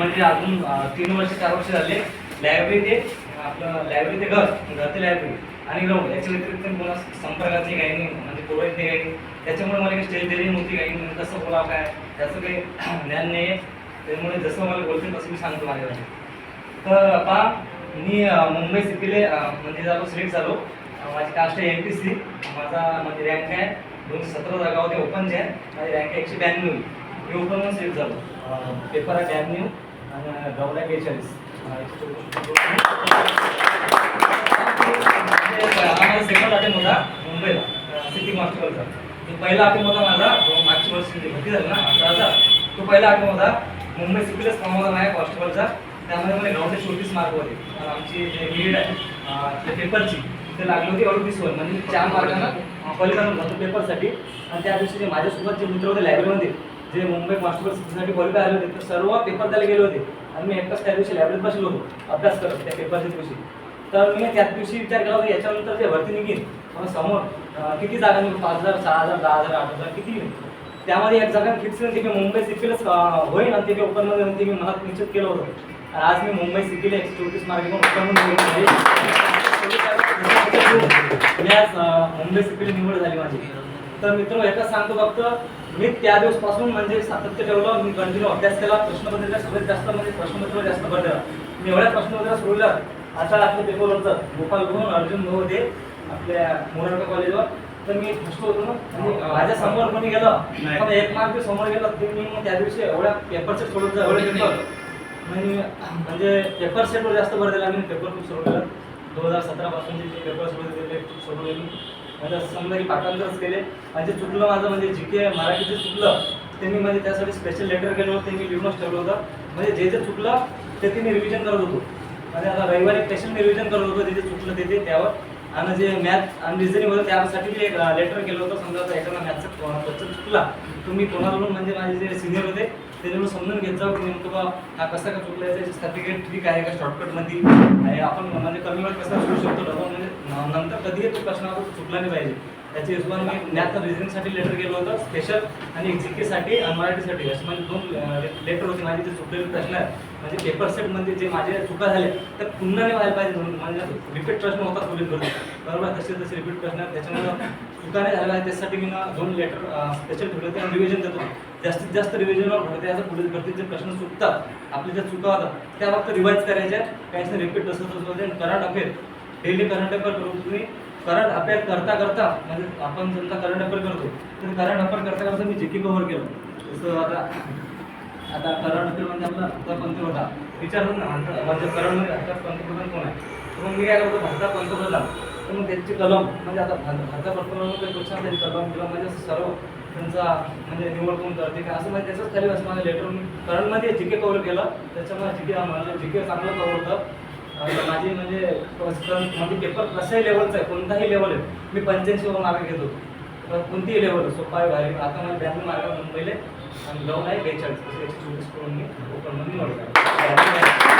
म्हणजे अजून तीन वर्ष चार वर्ष झाले लायब्ररी ते आपलं लायब्ररी ते घर घर ते लायब्ररी आणि ग्राउंड याच्या व्यतिरिक्त कोणा संपर्कात नाही काही नाही. म्हणजे कोविड नाही काही. नाही त्याच्यामुळे मला काही स्टेज दिली नव्हती काही. नाही कसं बोला काय त्याचं काही ज्ञान नाही आहे त्यामुळे जसं मला बोलते तसं मी सांगतो माझ्याकडे तर पहा मी मुंबई सिटीले म्हणजे झालो सिलेक्ट झालो. माझी कास्ट आहे एम पी सी माझा म्हणजे रँक आहे दोनशे सतरा जागा होते ओपनचे आहे. माझी रँक आहे एकशे ब्याण्णव. मी ओपनवर सिलेक्ट झालो. पेपर आहे ब्याण्णव. आणि गौड आहे बेचाळीस सेकंड अटेम्प होता मुंबईला सिटी मास्टरचा. जो पहिला अटेम्प होता माझा जो मागच्या वर्षी भरती झाली ना अठरा हजार तो पहिला अटेम्प होता मुंबई सिटीलाच फॉर्म होता माझ्या कॉन्स्टेबलचा त्यामध्ये मला ग्राउंडचे चोवीस मार्क होते आमची जे नीड आहे त्या पेपरची ते लागली होती अडतीस वर म्हणजे चार मार्कानं क्वालिफाय होतो पेपरसाठी आणि त्या दिवशी जे माझ्यासोबत जे मित्र होते लायब्ररीमध्ये जे मुंबई कॉन्स्टेबल सिटीसाठी परीक्षा आले होते ते सर्व पेपर द्यायला गेले होते. आणि मी एकटाच त्या दिवशी लॅबरेत बसलो होतो. अभ्यास करत त्या पेपरच्या दिवशी. तर मी त्याच दिवशी विचार केला होता याच्यानंतर जे भरती निघेल. मग समोर किती जागा निघू पाच हजार सहा हजार दहा हजार आठ हजार किती त्यामध्ये एक जागा फिक्स ते मी मुंबई सिटीलाच होईल आणि ते ओपनमध्ये ते मी मला निश्चित केलं होतं. आज मी मुंबई सिटीला एकशे चौतीस मार्क घेऊन ओपनमध्ये मी आज मुंबई सिटीला निवड झाली माझी. तर मित्र एकच सांगतो फक्त मी त्या दिवसपासून म्हणजे सातत्य ठेवलं मी कंटिन्यू अभ्यास केला प्रश्नपत्रिका सगळ्यात जास्त म्हणजे प्रश्नपत्र जास्त भर दिला मी एवढ्या प्रश्नपत्रिका सोडल्या आता आपल्या पेपरवरचं गोपाल भाऊ अर्जुन भाऊ होते आपल्या मोरारका कॉलेजवर तर मी फसलो होतो ना म्हणजे माझ्यासमोर कोणी गेलं पण एक मार्क समोर गेलं ते मी मग त्या दिवशी एवढ्या पेपरचे सोडत एवढे पेपर म्हणजे म्हणजे पेपर सेटवर जास्त भर दिला मी पेपर खूप सोडवलं दोन हजार सतरा पासून जे पेपर सोडले ते सोडवले मी म्हणजे समजा की पाठांतरच केले. म्हणजे चुकलं माझं म्हणजे जी के मराठीचं चुकलं ते मी म्हणजे त्यासाठी स्पेशल लेटर केलं होतं ते मी लिहूनच ठेवलं होतं. म्हणजे जे जे चुकलं ते ते मी रिव्हिजन करत होतो. म्हणजे आता रविवारी स्पेशल मी रिव्हिजन करत होतो जे जे चुकलं ते ते त्यावर. आणि जे मॅथ आणि रिझनिंग होतं त्यासाठी मी एक लेटर केलं होतं. समजा आता एखादा मॅथचा क्वेश्चन चुकला तुम्ही कोणाकडून म्हणजे माझे जे सिनियर होते त्याच्याकडून समजून घेत जाऊ की नेमकं बा हा कसा का चुकला याचं सर्टिफिकेट ठीक आहे का शॉर्टकटमध्ये आहे आपण म्हणजे कमी वेळ कसा सोडू शकतो? डबल कधीही तो प्रश्न चुकला नाही पाहिजे. त्याच्या हिशोबाने मी मॅथ रिझनिंगसाठी लेटर गेलो होतं स्पेशल आणि जी आणि मराठीसाठी. असे म्हणजे दोन लेटर होते. माझे जे चुकलेले प्रश्न आहेत. म्हणजे पेपर सेटमध्ये जे माझे चुका झाल्या तर पुन्हा नाही व्हायला पाहिजे म्हणून म्हणजे रिपीट प्रश्न होतात करून बरोबर? तसे तसे रिपीट प्रश्न त्याच्यामुळे चुका नाही झाल्या. आहे त्यासाठी मी ना दोन लेटर स्पेशल ठेवले होते आणि रिव्हिजन देतो जास्तीत जास्त रिव्हिजनवर भरते. असं करते जे प्रश्न चुकतात आपले ज्या चुका होतात त्या फक्त रिवाईज करायच्या काहीच रिपीट तसं तसं current affair daily current affair करून तुम्ही करंट अफेअर करता करता म्हणजे आपण समजा करंट अफेअर करतो तर करंट अफेअर करता करता मी जे कव्हर केलं जसं आता आता करंट अफेअर म्हणजे आपला आता पंतप्रधान होता विचारतो ना भारतात म्हणजे करंटमध्ये म्हणजे पंतप्रधान कोण आहे? तर मग मी काय करतो भारतात पंतप्रधान तर मग त्यांची कलम म्हणजे आता भार- भारतात पंतप्रधान क्वेश्चन त्यांची कलम किंवा म्हणजे सर्व त्यांचा म्हणजे निवड कोण करते का असं म्हणजे त्याचंच खाली असं माझं लेटर मी करंटमध्ये जी के कव्हर केलं त्याच्यामुळे जी के म्हणजे जी के चांगलं कव्हर होतं. माझी म्हणजे म्हणजे पेपर कशाही लेवलचा आहे कोणताही लेवल आहे मी पंच्याऐंशी मार्क घेतो. तर कोणतीही लेवल सोपा आहे भारी. आता मला ब्याण्णव मार्क मुंबईला आणि ग्राउंड आहे बेचाळीस. एकशे चोवीस करून मी ओपनमध्ये निवडतो.